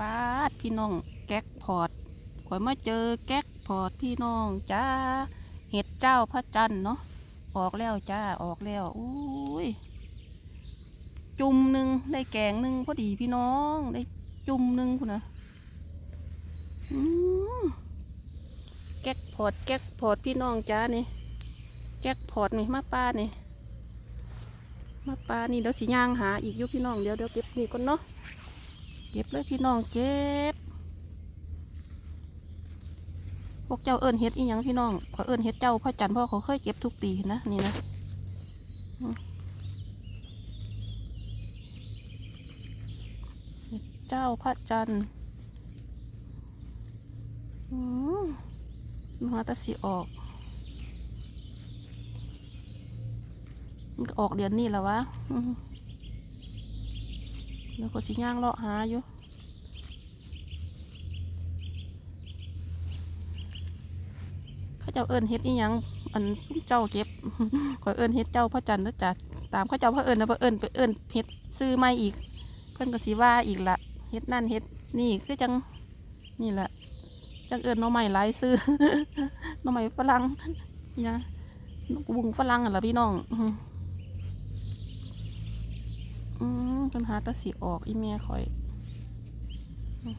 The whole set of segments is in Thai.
ป้าดพี่น้องแก๊กพอร์ตข่อยมาเจอแก๊กพอร์ตพี่น้องจ้าเห็ดเจ้าพระจันทร์เนาะออกแล้วจ้าออกแล้วอุ้ยจุ่มหนึ่งได้แกงหนึ่งพอดีพี่น้องได้จุ่มหนึ่งคุณนะแก๊กพอร์ตแก๊กพอร์ตพี่น้องจ้านี่แก๊กพอร์ตนี่มาป้านี่มาป้านี่เดี๋ยวสิย่างหาอีกยุพี่น้องเดี๋ยวเดี๋ยวเก็บนี่ก่อนเนาะ เก็บเลยพี่น้องเก็บ พวกเจ้าเอิญเฮ็ดอีหยังพี่น้องขอเอิญเฮ็ดเจ้าพ่อจันทร์พ่อเขาเคยเก็บทุกปีนะนี่นะเจ้าพระจันทร์อืมมาตะสีออก มันออกเดือนนี้แล้ววะอืม แล้วก็สิย่างเลาะหาอยู่เขาเจ้าเอิญเฮ็ดอีหยังอันเจ้าเก็บขอยเอิญเฮ็ดเจ้าพ่อจันทร์นะจ๊ะตามเขาเจ้าพ่อเอิญนะพ่อเอิญไปเอิญเฮ็ดซื้อไม่อีก เพิ่นก็สิว่าอีกละเฮ็ดนั่นเฮ็ดนี่คือจังนี่แหละจังเอิญน้องใหม่หลายซื้อน้องใหม่ฝรั่งนะบุงฝรั่งอะล่ะพี่น้อง อือ อืม ปัญหาตะสีออกอีเมียคอยอืม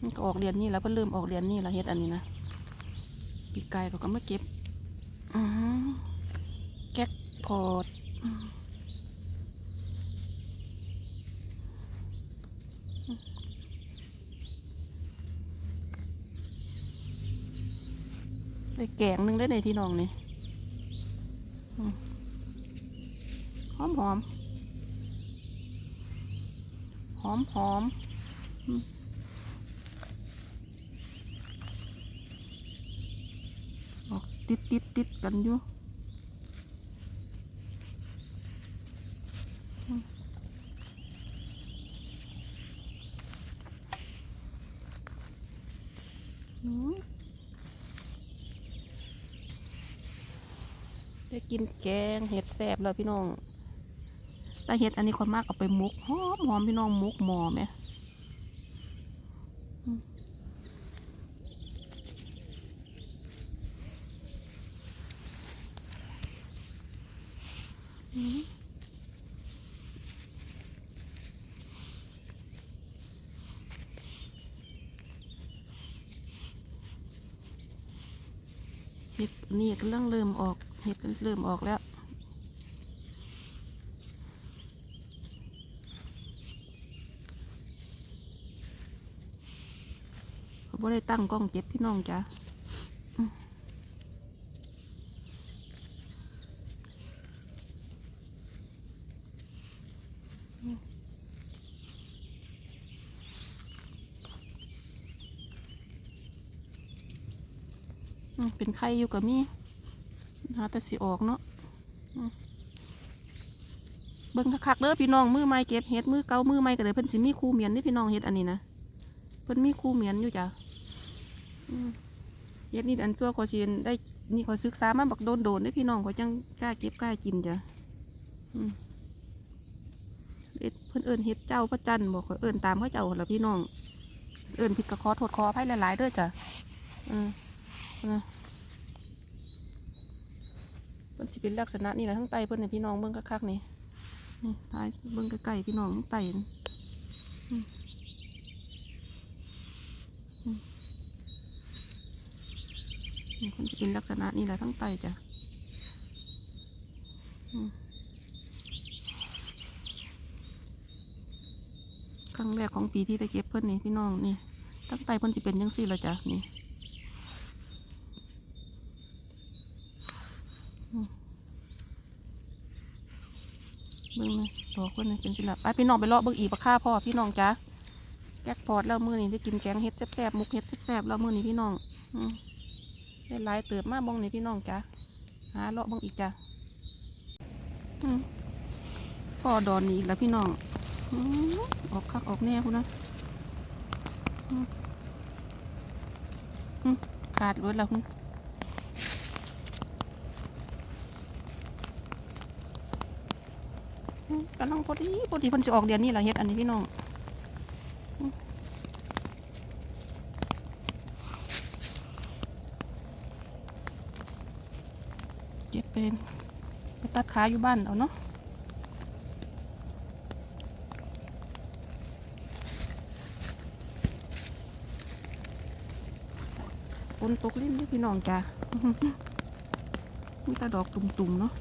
มันก็ออกเรียนนี่แล้วเพิ่นลืมออกเรียนนี่แล้วเฮ็ดอันนี้นะปีกไก่เขาก็มาเก็บแก๊กพอดได้แกงหนึงได้ในพี่น้องนี่ หอมหอมหอมหอมออกติดติดติดกันอยู่อืมอืมได้ กินแกงเห็ดแซ่บแล้วพี่น้องแต่เห็ดอันนี้คนมากเอาไปมุกหอมหอมพี่น้องมุกหมอไหมนี่ก็เริ่มเริ่มออก เห็ดก็เริ่มออกแล้ว เขาบ่ได้ตั้งกล้องเก็บพี่น้องจ้ะเป็นไข่อยู่กับมี่ หาแต่สิออกเนาะเบิ่งคักๆเด้อพี่น้องมือไม้เก็บเห็ดมือเกามือไม้ก็เลยเพิ่นสิมีคู่เมียนนี่พี่น้องเห็ดอันนี้นะเพิ่นมีคูเหมียนอยู่จ้ะเฮ็ดนี่อันชั่วขอเชียนได้นี่ขอศึกษามาบักโดนโดนได้พี่น้องเขาจังกล้าเก็บกล้ากินจ้ะเอ็ดเพิ่นเอิ้นเฮ็ดเจ้าพระจันทร์บอกเขาเอิ้นตามเขาเจ้าล่ะพี่น้อง เอิ้นผิดกระขอโทษขออภัยหลายๆด้อจ้ะอืมเออ เพิ่นสิเป็นลักษณะนี่แหละทั้งไตเพิ่อนเนี่ยพี่น้องเบิ่งคักๆนี่นี่ท้ายเบิ่งใกล้ๆพี่น้องทั้งไตนี่มันจะเป็นลักษณะนี้แหละทั้งไตจ้ะครั้งแรกของปีที่ได้เก็บเพิ่นนี่พี่น้องนี่ทั้งไตเพิ่อนสิเป็นยังสี่ละจ้ะนี่อืม เบิ่งเลยดอกเพิ่นนี่เป็นสิละไปพี่น้องไปเลาะเบิ่งอีกปะค่าพ่อพี่น้องจ้ะแก๊กพอดแล้วมือนี้ได้กินแกงเห็ดแซ่บๆมุกเห็ดแซ่บๆแล้วมือนี้พี่น้องอได้หลายเติบมากบองนี่พี่น้องจ้ะหาเลาะบ้องอีกจ้ะอืมพ่อดอนนี่อีกแล้วพี่น้องออกคักออกแน่คุณนะขาดรถแล้วคุณ อืม กำลังพอดีพอดีเพิ่นสิออกเดือนนี้ละเฮ็ดอันนี้พี่น้องเก็บเป็นไปตัดขาอยู่บ้านเอาเนาะฝนตกลิ้นเด้อพี่น้องจ้ะมีแต่ดอกตุ่มๆเนาะ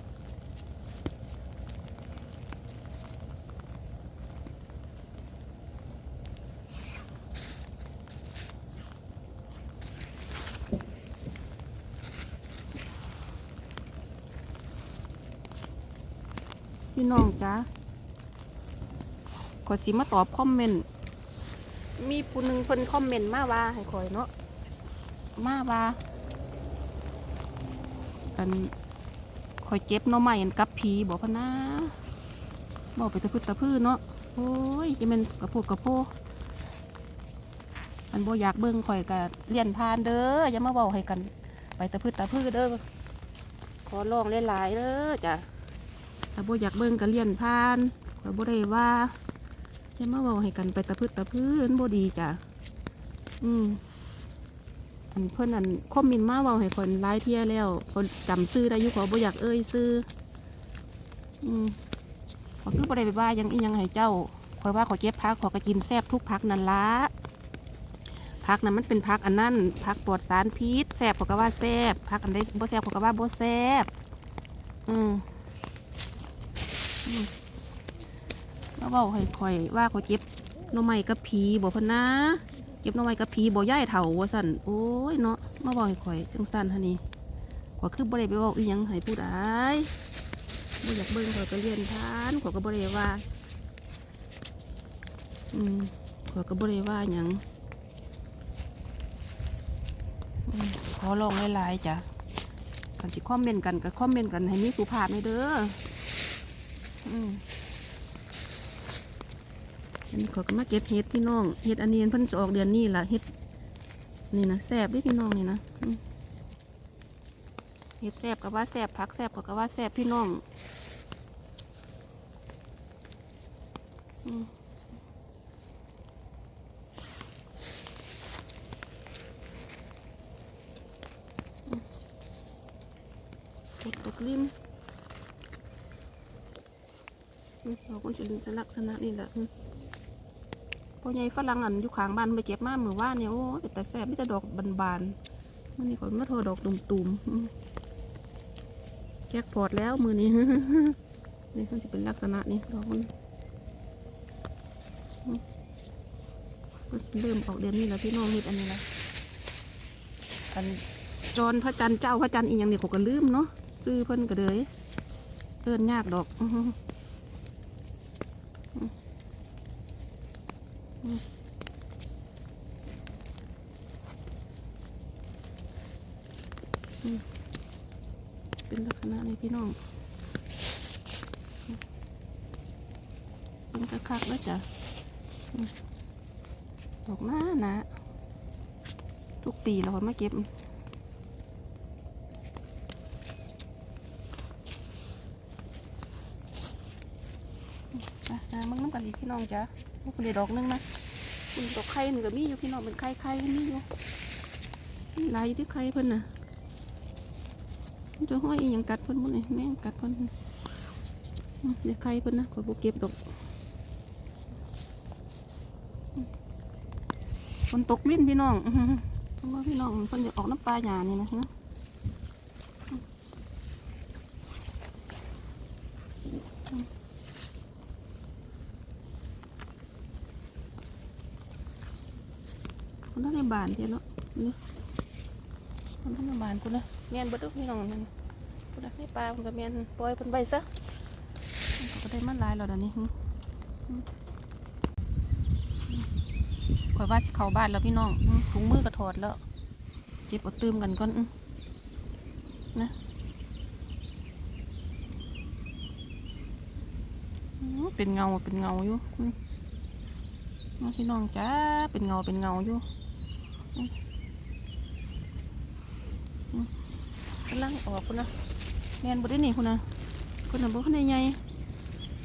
จ้าขอยสิมาตอบคอมเมนต์ มีผู้หนึ่งเพิ่นคอมเมนต์มาว่าให้คอยเนาะ มาว่า อันคอยเจ็บหน้อใหม่อันกับผีบอกพะนะบอกไปตะพื้นตะพื้นเนาะ โอ้ยจะเป็นกระพูดกระโพอันบ่อยากเบิ่งข่อยกะเลี่ยนพานเด้ออย่ามาเว้าให้กัน ไปตะพื้นตะพื้นเด้อ ขอร้องหลายๆเด้อจ้ะ ถ้าบ่อยากเบิ่งก็เลี่ยนผ่านข่อยบ่ได้ว่าอย่ามาเว้าให้กันไปตะพึดตะพื้นบ่ดีจ้ะอืมอันเพิ่นอันคอมเมนต์มาเว้าให้คนหลายเที่ยแล้วคนจำซื้อได้อยู่ขอบ่อยากเอ่ยซื้ออืมขอคือบ่ได้ไปว่ายังอียังให้เจ้าข่อยว่าขอเก็บผักขอยก็กินแซบทุกผักนั่นละผักนั้นมันเป็นผักอันนั้นผักปลอดสารพิษแซบขอยก็ว่าแซบผักอันใดบ่แซบขอยก็ว่าบ่แซบอืม แล้วเว้าให้ข่อยๆว่าเข่อยเจ็บน่อไม้กับผีบอกพนะเจ็บน่อไม้กับผีบ่ย่ายเฒ่าว่าสั่นโอ้ยเนาะมาบอกค่อยๆจังสั่นฮะนี่ข่อคือบ่ได้ไปเว้าอีหยังให้ผู้ใดบ่อยากเบิ่งขอยก็เรียนทานขอยก็บ่ได้ว่าอืมขอยก็บ่ได้ว่าหยังขอลองหลายๆจ้ะกันสิคอมเมนต์กันก็คอมเมนต์กันให้มีสุภาพหน่อยเด้อ อันนี้ขาก็มาเก็บเห็ดพี่น้อง เห็ดอันนี้เพิ่นจะออกเดือนนี้ล่ะเห็ดนี่นะแซบด้วยพี่น้องนี่นะเห็ดแซบกับว่าแซบผักแซบกับว่าแซบพี่น้องอืมอืมเห็ดตกริม อืมเราคนจะลักษณะนี่แหละพอใหญ่ฝรั่งอันอยู่ข้างบ้านไปเก็บมาเมื่อว่านเนี่ยโอ้แต่แซ่บมีแต่ดอกบานๆมันนี่ก็มาทรดอกตุ่มๆแจ็คพอตแล้วมือนี้นี่มันจะเป็นลักษณะนี้ดอกมันก็เริ่มออกเดือนนี้แล้วพี่น้องเฮ็ดอันนี้ละอันจรพระจันทร์เจ้าพระจันทร์อีกอย่างเนี่ยขก็ลืมเนาะซื้อเพิ่นก็เลยเอิ้นยากดอก อื้อหือ เป็นลักษณะนี้พี่น้องเป็นกระคักแล้วจ้ะอืมดอกหน้าหนะ ทุกปี เก็บนะมึงน้ำกันอีกพี่น้องจ้ะนี่คุณเดดอกนึงนะคุณดอกไข่มันก็มีอยู่พี่น้องเป็นไข่ไข่มีอยู่หลายที่ไข่เพิ่นน่ะจะห้อยอหยังกัดเพิ่นบ่นี่แม่งกัดเพิ่นเดี๋ยวใครเพิ่นนะขอยบ่เก็บดอกฝนตกลิ้นพี่น้อง ว่าพี่น้องเพิ่นจะออกน้ำปลาหยานี่นะฮะคนนั้นในบานเดียวเนาะนี่คนนั้นในบานกูนะแม่นบ่ตุกพี่น้องนั่นกูดักให้ปลาผมกับแมนปล่อยเพิ่นไปซะก็ได้มันลายแล้วเดี๋ยวนี้ ข่อยว่าสิเข้าบ้านแล้วพี่น้องถุงมือก็ถอดแล้วเจ็บอดตื่มกันก่อนนะเป็นเงาเป็นเงาอยู่น้องพี่น้องจ้าเป็นเงาเป็นเงาอยู่กำลังออกคุณนะแมนบได้นี่คุณนะคุณน่ะบ่คันได้ใหญ่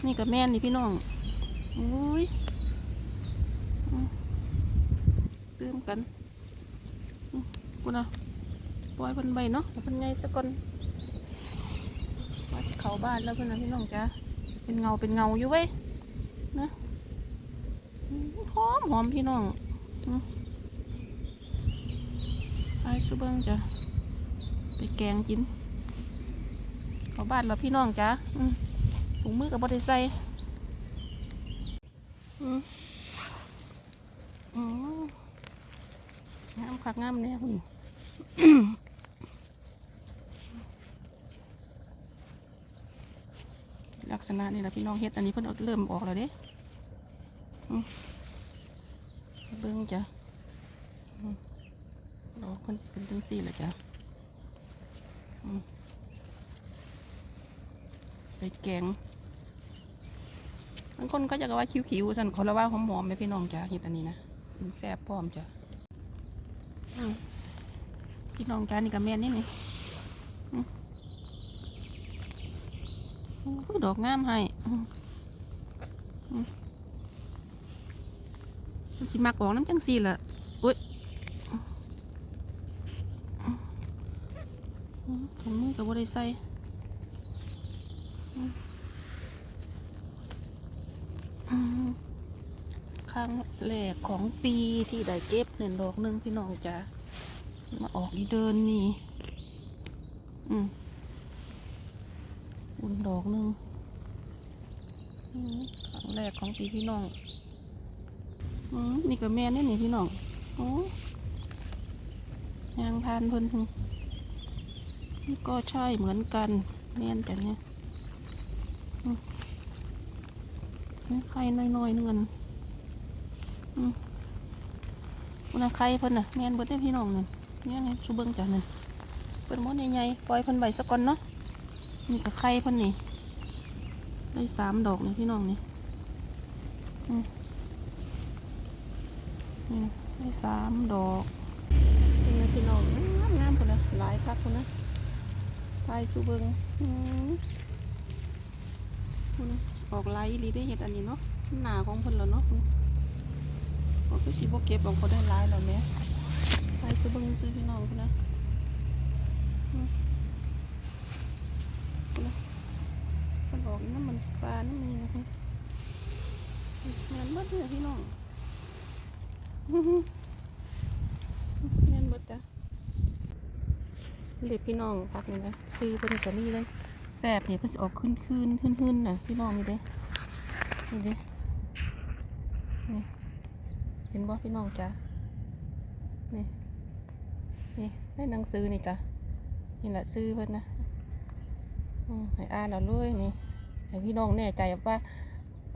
นี่กับแม่นนี่พี่น้องอุ้ย กันอืมกูนะปล่อยเพิ่นไปเนาะเดี๋ยวเพิ่นไงสักก่อนว่าสิเข้าบ้านแล้วเพิ่นนะพี่น้องจ้ะเป็นเงาเป็นเงาอยู่เว้ยนะอืมหอมหอมพี่น้องอืมไอ้สุเบิงจ้ะไปแกงกินเข้าบ้านแล้วพี่น้องจ้ะอืมถุงมือกับบอดี้ใส่อืมอืม งามคักงามแน่คุณลักษณะนี่แหละพี่น้องเฮ็ดอันนี้เพิ่นเริ่มออกแล้วเด้อเบิ่งจ้ะอืมดอกเพิ่นเป็นจังซี่แหละจ้ะไปแกงบางคนก็จะว่าคิ้วๆสั่นขาละว่าหอมๆไหมพี่น้องจ้ะเฮ็ดอันนี้นะมันแซ่บพร้อมจ้ะ พี่น้องจ้ะนี่ก็แม่นนี่นี่ดอกงามให้อืมอืมมันมักออกน้ำจังสีล่ะอุ้ยอืมถุงมือกับบ่ได้ใส่อืมอืม ครั้งแรกของปีที่ได้เก็บเนี่ยดอกหนึ่งพี่น้องจ้ะมาออกอีเดินนี่ อืมอุ่นดอกหนึ่งครั้งแรกของปีพี่น้องอืมนี่ก็แม่นี่นี่พี่น้องโอ้ยางพานเพิ่นนี่ก็ใช่เหมือนกันแม่นแต่เนี่ยอืมนี่ไข่น้อยๆนึงอัน มคุณน่ะไข่เพิ่นน่ะแม่นเบิดได้พี่น้องนี่เนี่ยไงชูเบิ้งจ้ะนี่เปิดมดใหญ่ๆปล่อยเพิ่นไว้สักก่อนเนาะนี่กับไข่เพ่นนี่ได้สามดอกนี่พี่น้องนี่นี่ได้สามดอกนี่นะพี่น้องงามงามคนนะหลายคักคนนะไายสูเบิงคนนะออกไลายอีหลีได้เห็ดอันนี้เนาะหนาของเพิ่นแล้วเนาะ ออกก็สิบเก็บออกเขาได้หลายแล้วแหมไายสูเบิงซื้อพี่น้องคนนะมันออกน้ำมันปลาน้ำมันะคะงานบัดเนี่ยพี่น้องงานบัดจ้ะเด็กพี่น้องพักนี่นะซื้อเพิ่นกับนี่เลยแสบเนี่ยเพิ่นสิออกขึ้นขึ้นขึ้นขึ้นน่ะพี่น้องนี่เด้นี่เด้นี่ เห็นบ่พี่น้องจ้ะนี่นี่ได้หนังสือนี่จ้ะนี่แหละซื้อเพิ่นนะอให้อ่านเอาเลยนี่ให้พี่น้องแน่ใจว่า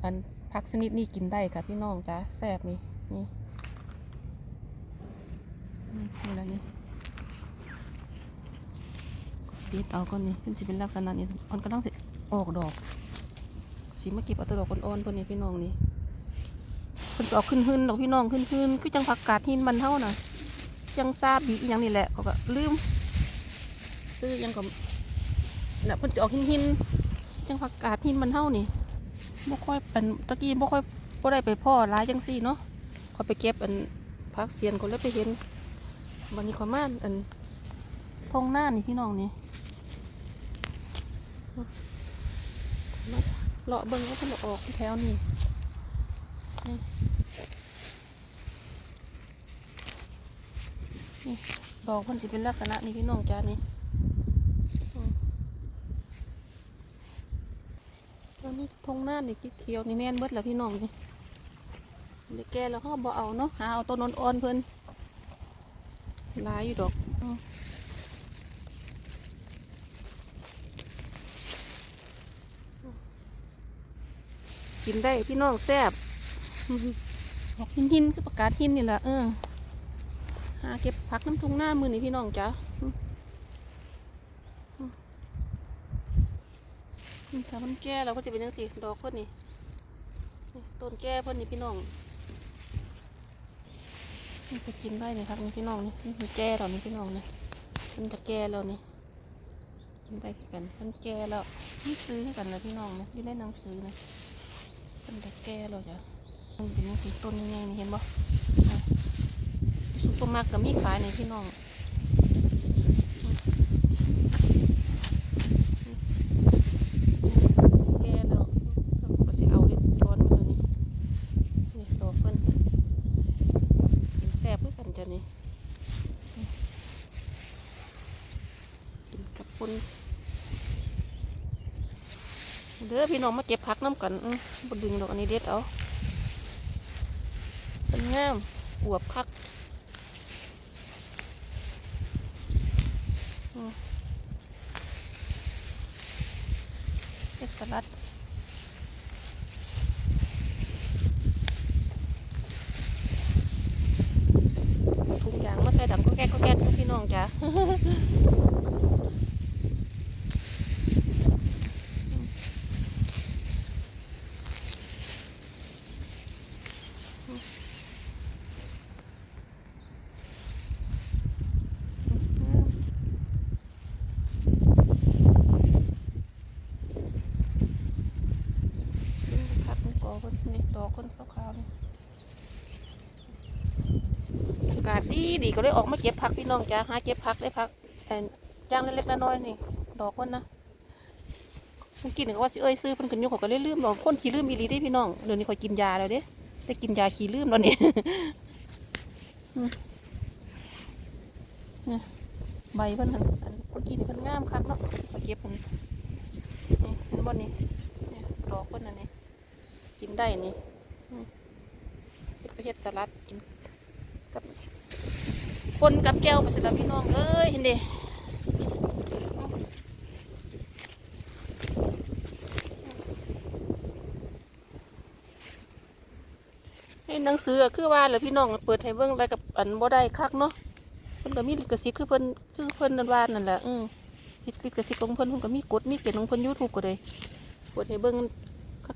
อันพักชนิดนี้กินได้ค่ะพี่น้องจ้าแซ่บนี่นี่นี่นี่แหละนี่ดีเอาก่อนนี่เป็นสิเป็นลักษณะนี้อ่อนก็ต้องสิออกดอกสีมาเก็บเอาตัวดอกอ่อนๆพิ่นนี่พี่น้องนี่ เพิ่นจออกขึ้นขึ้นดอกพี่น้องขึ้นขึ้นคือจังผักกาดหินมันเท่าน่ะจังซาบีอีหยังนี่แหละเขาก็ลืมซื้อยังก็น่ะเพิ่นจะออกหินหินๆจังผักกาดหินมันเท่านี่บ่ค่อยเป็นตะกี้บ่ค่อยบ่ได้ไปพ่อหลายจังซี่เนาะขอไปเก็บอันผักเสียนก็เลยไปเห็นบัดนี้ขอมาอันทงหน้านี่พี่น้องนี่เลาะเบิ่งว่าเพิ่นอาออกแถวนี่ นี่นี่ดอกเพิ่นสิเป็นลักษณะนี้พี่น้องจ้านี่ตอนนี้ทงหน้านี่เขียวนี่แม่นเบิดแล้วพี่น้องนี่เด็กแกแล้วเขาบ่เอาเนาะหาเอาต้นอ่อนเพิ่นลายอยู่ดอกกินได้พี่น้องแซ่บ หอกหินหินคือประกาศหินนี่แหละเออหาเก็บผักน้ำทุ่งหน้ามือนี่พี่น้องจ้ะอืมถ้ามันแก่เราก็จะเป็นยังสิดอกพ่นนี่ต้นแก่พ่นนี่พี่น้องนี่จะกินได้เลยครับนี่พี่น้องนี่นี่มันแก่แล้วนี่พี่น้องนี่มันจะแก่แล้วนี่กินได้กันมันแก่แล้วนี่ซื้อให้กันนะพี่น้องนะอยู่ในหนังสือนะมันได้แก่แล้วจ้ะ มันเป็นสีต้นยังไงนี่เห็นบ่นะซุปเปอร์มาร์เก็ตมีขายในพี่น้องแกแล้วเราจะเอาเรียบร้อยตัวนี้นี่ตัวกันแซบด้วยกันจะเนี่ยเป็นกระปุนเด้อพี่น้องมาเก็บผักน้ำกันบดึงดอกอันนี้เด็ดเอา เป็นงามอวบคักอืมเก็บสลัด ถุงยางมาใส่ดำก็แก๊กก็แก๊กพี่น้องจ้ะ พักกอคนนี่ดอก คนขาวๆนี่อากาศดีดีก็เลยออกมาเก็บผักพี่น้องจ้าหาเก็บผักได้ผักเอ่ย่างเล็กๆน้อยๆนี่ ดอกมันนะเพิ่นกินก็ว่าสิเอ้ยซื้อเพิ่นกันอยู่เขาก็เลยลืมเราคนขี้ลืมอีหลีได้พี่น้องเดี๋ยวนี้ขอยกินยาแล้วเด้ได้กินยาขี้ลืมแล้วนี่อืมเนี่ยใบเพิ่นหั่นอันเมื่อกี้นี่เพิ่นงามคักเนาะขอยเก็บเพิ่นนี่เห็นบ่นี่ดอกเพิ่นน่ะนี่กินได้นี่ ไปเฮ็ดสลัดกินกับคนกับแก้วไปสิละพี่น้องเอ้ยเห็นดิในหนังสือคือว่าแหละพี่น้องเปิดให้เบิ่งอะไรกับอันบ่ได้คักเนาะเพิ่นก็มีลิขสิทธิ์คือเพิ่นคือเพิ่นนั่นว่านั่นแหละอือลิขสิทธิ์ของเพิ่นเพิ่นก็มีกฎมีเกณฑ์ของเพิ่น YouTube ก็เลยเปิดให้เบิ่ง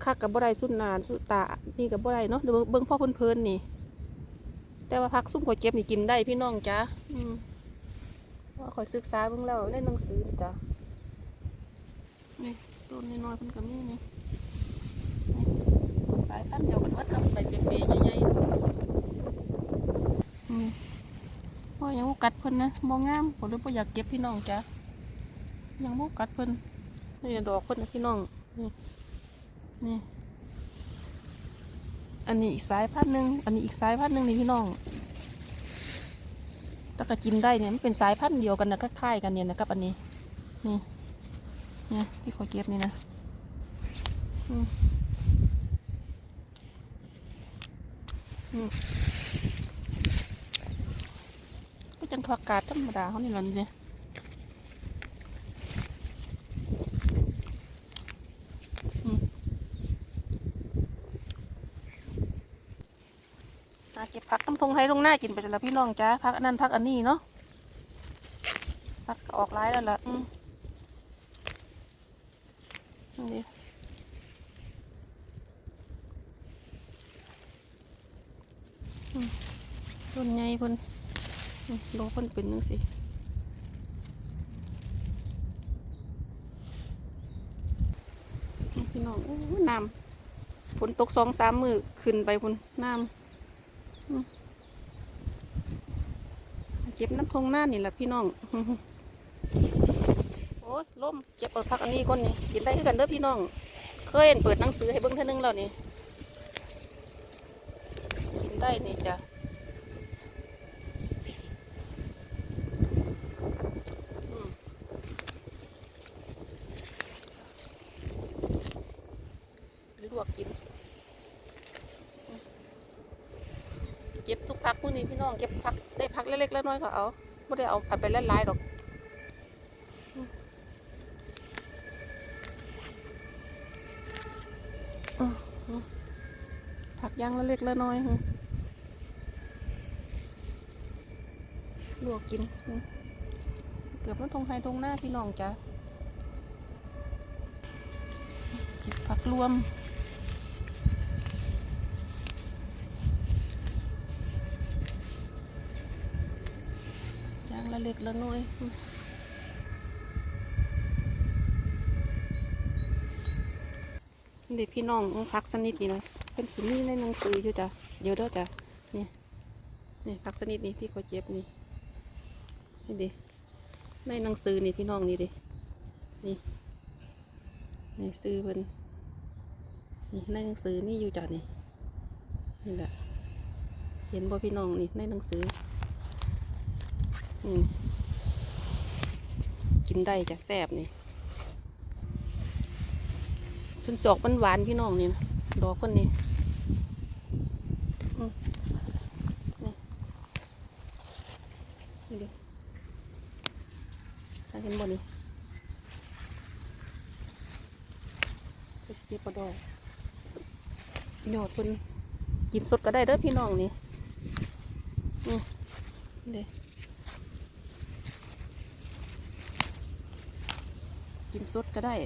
คักกับบ่ได้สุดนานสุดตานี่ก็บ่ได้เนาะเดี๋ยวเบิ่งพ่อเพิ่นๆนี่ แต่ว่าพักซุ่มข่อยเก็บนี่กินได้พี่น้องจ้าอืมว่าข่อยศึกษาเบิ่งแล้วในหนังสือจ้ะนี่ต้นน้อยๆเพิ่นก็มีนี่นี่สายพันธุ์เดียวกันวัดกับใบเปย์ๆใหญ่ๆนี่พ่อยังบ่กัดเพิ่นนะบ่งงามผมเลยบ่อยากเก็บพี่น้องจ้ะยังบ่กัดเพิ่นนี่ดอกเพิ่นนะพี่น้องนี่ นี่ อันนี้อีกสายพันธุ์หนึ่งอันนี้อีกสายพันธุ์หนึ่งนี่พี่น้องแต่ก็กินได้เนี่ยมันเป็นสายพันธุ์เดียวกันนะคล้ายๆกันเนี่ยนะครับอันนี้ นี่เนี่ยที่ขอเก็บนี่นะอือก็จังผักกาดธรรมดาเขานี่แหละนี่เนี่ยหาเก็บผักต้ม ทงให้ลงหน้ากินไปแล้วพี่น้องจ้าผักอันนั้นผักอันนี้เนาะผักออกร้ายแล้วล่ะอืมนี่อืมต้นใหญ่พิ่นอืมโลพิ่นเป็นจังสิพี่น้องน้ำฝนตกสองสามมือขึ้นไปพุ่นน้ำ ก็บน้ำทงหน้านี่แหละพี่น้อง โอ้ยล่มเจ็บเอาพักอันนี้ก่อนนี่กินได้คือกันเด้อพี่น้อง เคยเปิดหนังสือให้เบิ่งเท่านึงแล้วนี่ กินได้นี่จ้ะลวกกิน เก็บทุกพักพวกนี้พี่น้องเก็บพัก เล็กๆแล้วน้อยๆก็เอาไม่ได้เอาเอาไปหลายๆดอกผักย่างละเล็กละน้อยลวกกิน เกือบมันทงไฮทงหน้าพี่น้องจ้ะเก็บผักรวม ละน้อยนี่พี่น้องพักสนิทนี่นะเป็นสินี่ในหนังสืออยู่จ้ะเดี๋ยวเด้อจ้ะนี่นี่พักสนิทนี่ที่เขาเจ็บนี่นี่ดิในหนังสือนี่พี่น้องนี่ดินี่ในสือเป็นนี่ในหนังสือนี่อยู่จ้ะนี่นี่แหละเห็นบ่พี่น้องนี่ในหนังสือนี่ กินได้จะแซ่บนี่เพิ่นสอกมันหวานพี่น้องนี่นะดอกเพิ่นนี่อืมนี่นี่ดิถ้าเห็นบ่นี่เก็บปลาดอกยอดเพิ่นกินสดก็ได้เด้อพี่น้องนี่นี่นี่เด้กิน สดก็ได้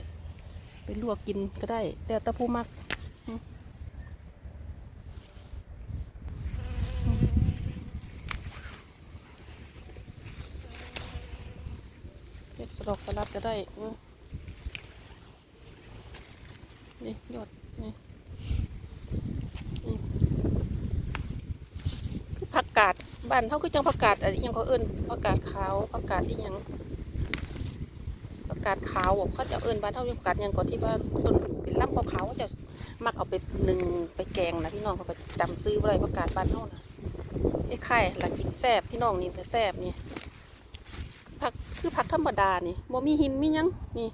ไปลวกกินก็ได้ แต่ตะผู้มักอืมอืมเก็บสลอกสลัดก็ได้นี่ยอดนี่คือผักกาดบ้านเขาคือจังผักกาดอะไรยังเขาเอิ้นผักกาดขาวผักกาดอีหยัง กาดขาวเขาจะเอิ้นบ้านเท่าผักกาดยังก่อนที่ว่าต้นเป็นลำขาวเขาจะมักเอาไปหนึ่งไปแกงนะพี่น้องเขาก็จำซื้ออะไรผักกาดบ้านเท่านะไอ้ไข่หละกินแซ่บพี่น้องนี่แต่แซ่บนี่ผักคือผักธรรมดานี่บ่มีหินมียังนี่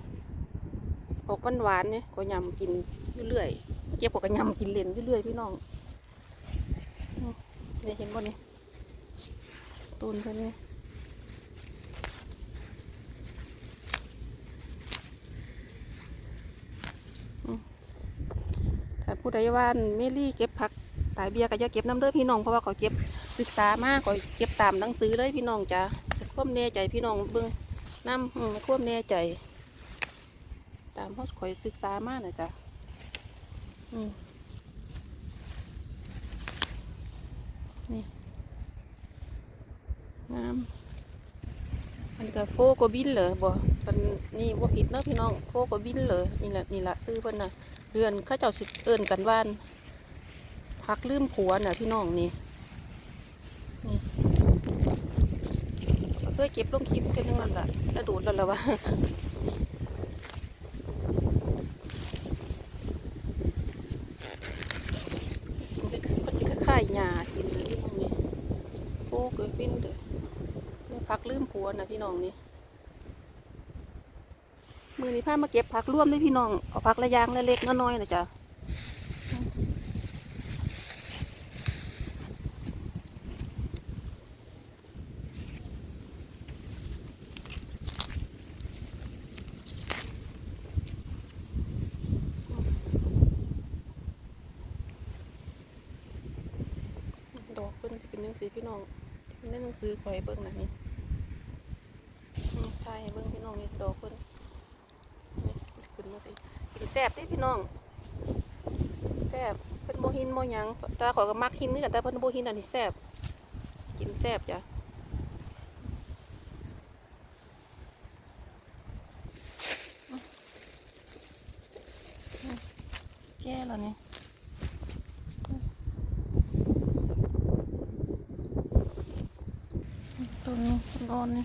ออกหวานๆนี่ก็ยำกินอยู่เรื่อยเก็บก็ยำกินเล่นอยู่เรื่อยพี่น้องอืมนี่เห็นบ่นี่ต้นเพิ่นนี่ ผู้ใดว่าเมลี่เก็บผักตายเบียร์ก็อย่าเก็บน้ำเด้อพี่น้องเพราะว่าเขาเก็บศึกษามากก็เก็บตามหนังสือเลยพี่น้องจ้ะควบแน่ใจพี่น้องเบิ่งน้ำอืมควบแน่ใจ ตามเขาคอยศึกษามากนะจ้ะนี่น้ำอันนี้ก็โฟกบินเหรอบ่กันนี่ว่าผิดเนอะพี่น้องโฟกบินเหรอนี่แหละนี่แหละซื้อเพิ่นน่ะ เดือนเข้าเจ้าสิเอินกันว่านพักลืมผัวน่ะพี่น้องนี่นี่ก็เคยเก็บลงคลิปกันทั้งนั้นล่ะแล้วดูดแล้วล่ะวะกินไปก็จะค่ายหญ้ากินเลยพี่น้องนี่โฟกเลยฟินเด้อเนี่ยพักลืมผัวน่ะพี่น้องนี่ อนี้พามาเก็บผักร่วมด้วยพี่น้องเอาผักระยางเล็กๆน้อยๆนะจ๊ะดอกเพิ่นเป็นยังสีพี่น้องที่ในหนังสือคอยเบิ่งนะนี่ใช่เบิ่งพี่น้องนี่ดอกเพิ่น นี่สิกินแซ่บเด้พี่น้องแซ่บเป็นโบหินโมหยังตาขอยก็มักหินนี่กันแต่เป็นโบหินอันนี้แซ่บกินแซ่บจ้ะอืมอืมแก่แล้วนี่อืมต้นนี้ต้นอ่อนนี่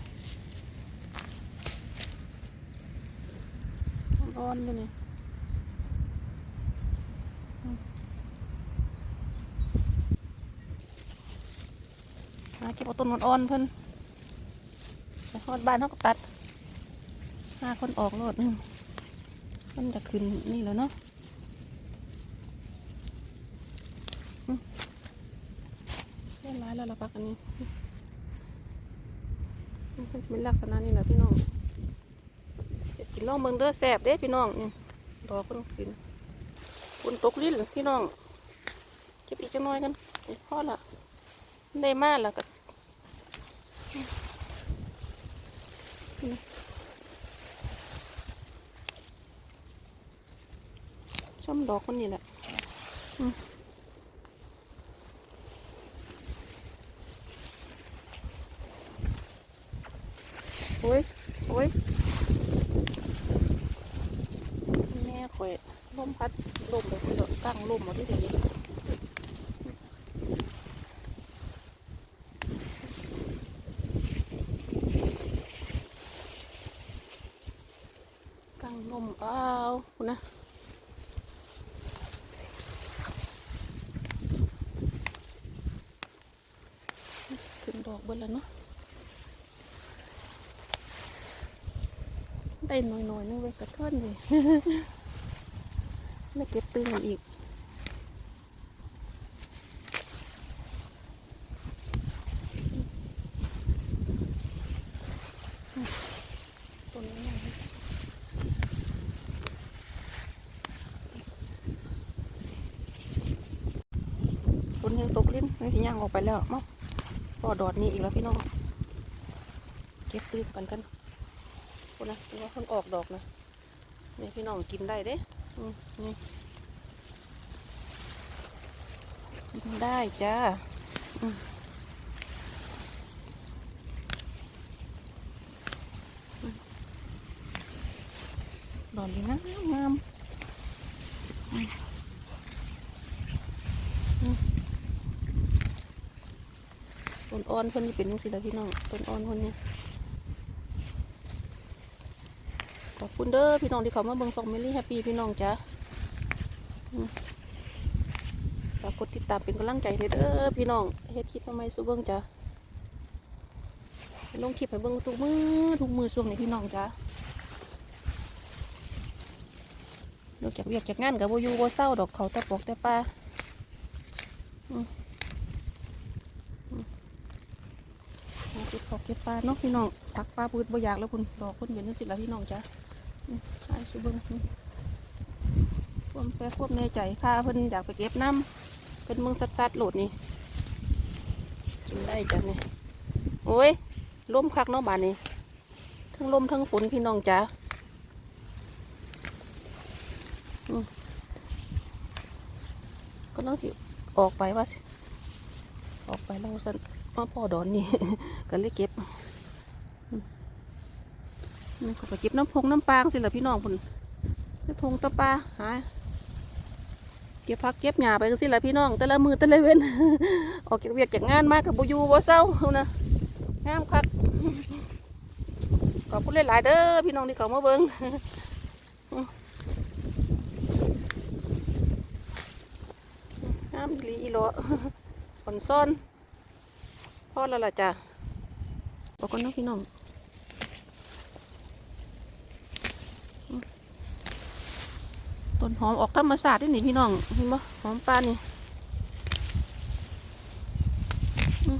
ร้อนอยู่นี่อืมมาเก็บเอา ต้นอ่อนๆเพิ่นไปฮอดบ้านเขาก็ตัดหาคนออกรถอืมมันจะขึ้นนี่แล้วเนาะเรียบร้อยแล้วเราปักอันนี้อืมมันจะเป็นลักษณะนี้แหละพี่น้องจะกินล่องเบิงเด้อแสบเด้พี่น้องนี่ดอกเพิ่นกินคุณตกลิ้นเหรอพี่น้องเก็บอีกจังน้อยกันนี่พอละได้มากแล้วก็นี่ชม ดอกคนนี้แหละโอ้ยโอ้ยแม่ข่อยลมพัดลมไปเถอะตั้งลมมดที่เดี๋ยวนี้ตั้งลมอ้าวคุณนะขึ้น ดอกเบิ้ลแล้วเนาะได้หน่อยๆนึงเว้ยกระเทินเลยแล้วเก็บตึงมันอีกต้นนี้นะฝนยังตกลิ้นไม่ที่ย่างออกไปแล้วมั้ง พอดอดนี้อีกแล้วพี่น้อง เก็บตื้มกันกันคนนะเป็นว่าคนออกดอกนะนี่พี่น้องกินได้เด้นี่กินได้จ้าอืมอืมดอกนี้นะงามอืมอืมต้น อ่อนเพิ่นนี่เป็นจังซี่แล้วพี่น้องต้นอ่อนเพิ่นนี่ขอบคุณเด้อพี่น้องที่เขามาเบิ่งซองเมลี่แฮปปี้พี่น้องจ้าฝากกดติดตามเป็นกำลังใจให้เด้อพี่น้องเฮ็ดคลิปมาใหม่สู่เบิ่งจ้ะลงคลิปให้เบิ่งทุกมือทุกมือช่วงนี้พี่น้องจ้ะนอกจากเวียกจากงานกับบ่อยู่บ่เศร้าดอกเขาแต่ปอกแต่ปลาอืมอืม เอเก็บเก็บปลาเนาะพี่น้องผักปลาพืชบ่อยากแล้วคุณดอกคุณเป็นจังซี่ล่ะพี่น้องจ้ะอืมให้สู่เบิ่งควมแปรความในใจค่ะเพิ่นอยากไปเก็บน้ำเป็นมึงสัดๆโหลดนี่กินได้จ้ะนี่โอ้ยลมคักเนาะบานนี้ทั้งลมทั้งฝนพี่น้องจ้าก็น้องสิออกไปว่าสิออกไปแล้วสัน มาพ่อดอนนี่ก็เลยเก็บนี่เขาก็เก็บน้ำพงน้ำปลาสิละพี่น้องพุ่นน้ำพงตะปลาหาเก็บพักเก็บหญ้าไปก็สิแหละพี่น้อง แต่ละมือแต่ละเว้นออกจากเวียกจากงานมากกับบูยูบ่เศร้าเอานะงามคักขอบคุณหลายๆเด้อพี่น้องที่เขามาเบิ่งงามอีหลีอีหลอผลซ่อน พอแล้วล่ะจ้ะบอกกันนะพี่น้องต้นหอมออกธรรมศาสตร์นี่นี่พี่น้องเห็นบ่หอมปลานี่อืม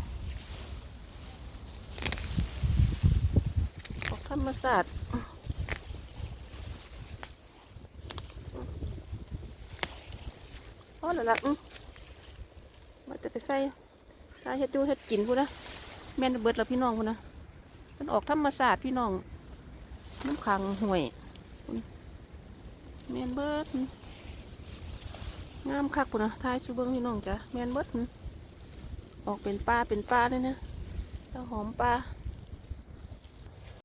อกธรรมศาสตร์พอแล้วล่ะอืมาจะไปใส่ ถ้าเฮ็ดดูเฮ็ดกินพูดนะแม่นเบิดแล้วพี่น้องพูดนะมันออกธรรมศาสตร์พี่น้องน้ำขังห่วยแมนเบิดงามคักพุ่นนะท้ายชูเบิ้งพี่น้องจ้ะแมนเบิดออกเป็นปลาเป็นปลาเลยนะแล้วหอมปลา